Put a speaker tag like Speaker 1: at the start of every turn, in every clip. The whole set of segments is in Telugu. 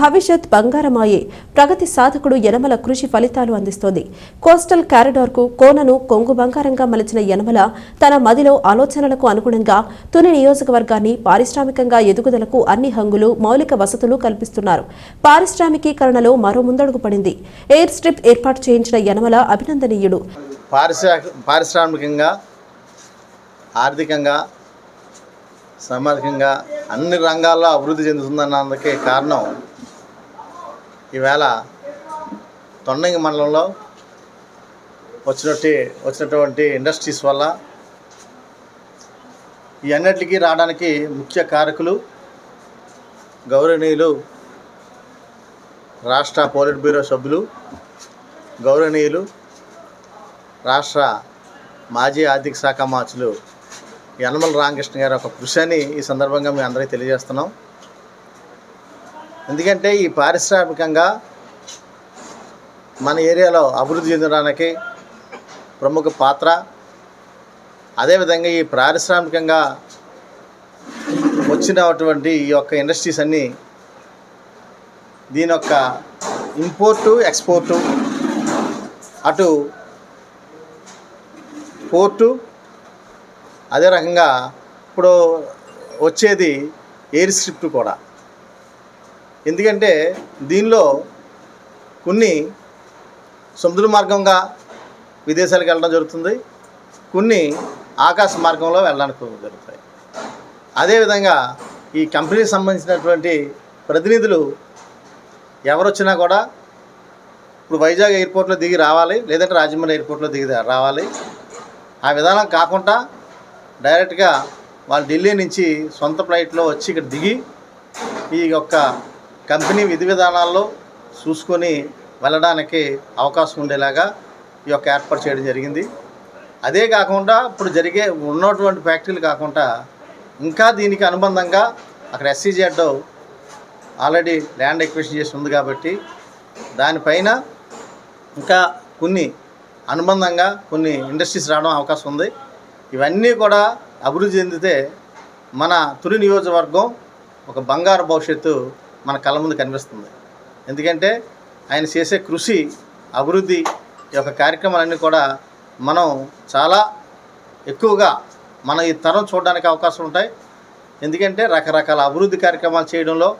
Speaker 1: భవిష్యత్ బంగారమాయే. ప్రగతి సాధకుడు యనమల కృషి ఫలితాలు అందిస్తోంది. కోస్టల్ కారిడార్కు కోనను కొంగు బంగారంగా మలిచిన యనమల తన మదిలో ఆలోచనలకు అనుగుణంగా తుని నియోజకవర్గాన్ని పారిశ్రామికంగా ఎదుగుదలకు అన్ని హంగులు మౌలిక వసతులు కల్పిస్తున్నారు. పారిశ్రామికీకరణలో మరో ముందడుగు పడింది. ఎయిర్ స్ట్రిప్ ఏర్పాటు చేయించిన యనమల అభినందనీయుడు.
Speaker 2: పారిశ్రామికంగా ఆర్థికంగా సామాజికంగా అన్ని రంగాల్లో అభివృద్ధి చెందుతుందన్నందుకే కారణం ఈవేళ తొండంగి మండలంలో వచ్చినట్టు వచ్చినటువంటి ఇండస్ట్రీస్ వల్ల ఈ అన్నిటికీ రావడానికి ముఖ్య కారకులు గౌరవనీయులు రాష్ట్ర పోలిట్ బ్యూరో సభ్యులు గౌరవనీయులు రాష్ట్ర మాజీ ఆర్థిక శాఖ మార్చులు యనమల రామకృష్ణ గారు ఒక కృషి అని ఈ సందర్భంగా మీ అందరికీ తెలియజేస్తున్నాం. ఎందుకంటే ఈ పారిశ్రామికంగా మన ఏరియాలో అభివృద్ధి చెందడానికి ప్రముఖ పాత్ర. అదేవిధంగా ఈ పారిశ్రామికంగా వచ్చినటువంటి ఈ యొక్క ఇండస్ట్రీస్ అన్నీ దీని యొక్క ఇంపోర్టు ఎక్స్పోర్టు అటు పోర్టు అదే రకంగా ఇప్పుడు వచ్చేది ఎయిర్ స్ట్రిప్ట్ కూడా. ఎందుకంటే దీనిలో కొన్ని సముద్ర మార్గంగా విదేశాలకు వెళ్ళడం జరుగుతుంది. కొన్ని ఆకాశ మార్గంలో వెళ్ళడానికి జరుగుతాయి. అదేవిధంగా ఈ కంపెనీకి సంబంధించినటువంటి ప్రతినిధులు ఎవరు వచ్చినా కూడా ఇప్పుడు వైజాగ్ ఎయిర్పోర్ట్లో దిగి రావాలి లేదంటే రాజమండ్రి ఎయిర్పోర్ట్లో దిగి రావాలి. ఆ విధానం కాకుండా డైరెక్ట్గా వాళ్ళు ఢిల్లీ నుంచి సొంత ఫ్లైట్లో వచ్చి ఇక్కడ దిగి ఈ యొక్క కంపెనీ విధి విధానాల్లో చూసుకొని వెళ్ళడానికి అవకాశం ఉండేలాగా ఈ యొక్క ఏర్పాటు చేయడం జరిగింది. అదే కాకుండా ఇప్పుడు జరిగే ఉన్నటువంటి ఫ్యాక్టరీలు కాకుండా ఇంకా దీనికి అనుబంధంగా అక్కడ ఎస్సీజెడ్ ఆల్రెడీ ల్యాండ్ ఎక్విషన్ చేసి ఉంది కాబట్టి దానిపైన ఇంకా కొన్ని అనుబంధంగా కొన్ని ఇండస్ట్రీస్ రావడం అవకాశం ఉంది. ఇవన్నీ కూడా అభివృద్ధి చెందితే మన తొలి నియోజకవర్గం ఒక బంగారు భవిష్యత్తు మన కళ్ళ ముందు కనిపిస్తుంది. ఎందుకంటే ఆయన చేసే కృషి అభివృద్ధి యొక్క కార్యక్రమాలన్నీ కూడా మనం చాలా ఎక్కువగా మన ఈ తరం చూడడానికి అవకాశం ఉంటాయి. ఎందుకంటే రకరకాల అభివృద్ధి కార్యక్రమాలు చేయడంలో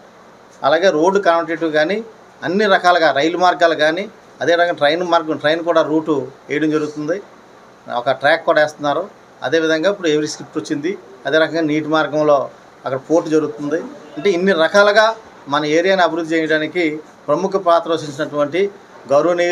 Speaker 2: అలాగే రోడ్డు కనెక్టివిటీ కానీ అన్ని రకాలుగా రైలు మార్గాలు కానీ అదే రకంగా ట్రైన్ మార్గం ట్రైన్ కూడా రూటు వేయడం జరుగుతుంది. ఒక ట్రాక్ కూడా వేస్తున్నారు. అదేవిధంగా ఇప్పుడు ఎవరి స్క్రిప్ట్ వచ్చింది. అదే రకంగా నీటి మార్గంలో అక్కడ పోర్టు జరుగుతుంది. అంటే ఇన్ని రకాలుగా మన ఏరియాను అభివృద్ధి చేయడానికి ప్రముఖ పాత్ర వహించినటువంటి గౌరవనీయులు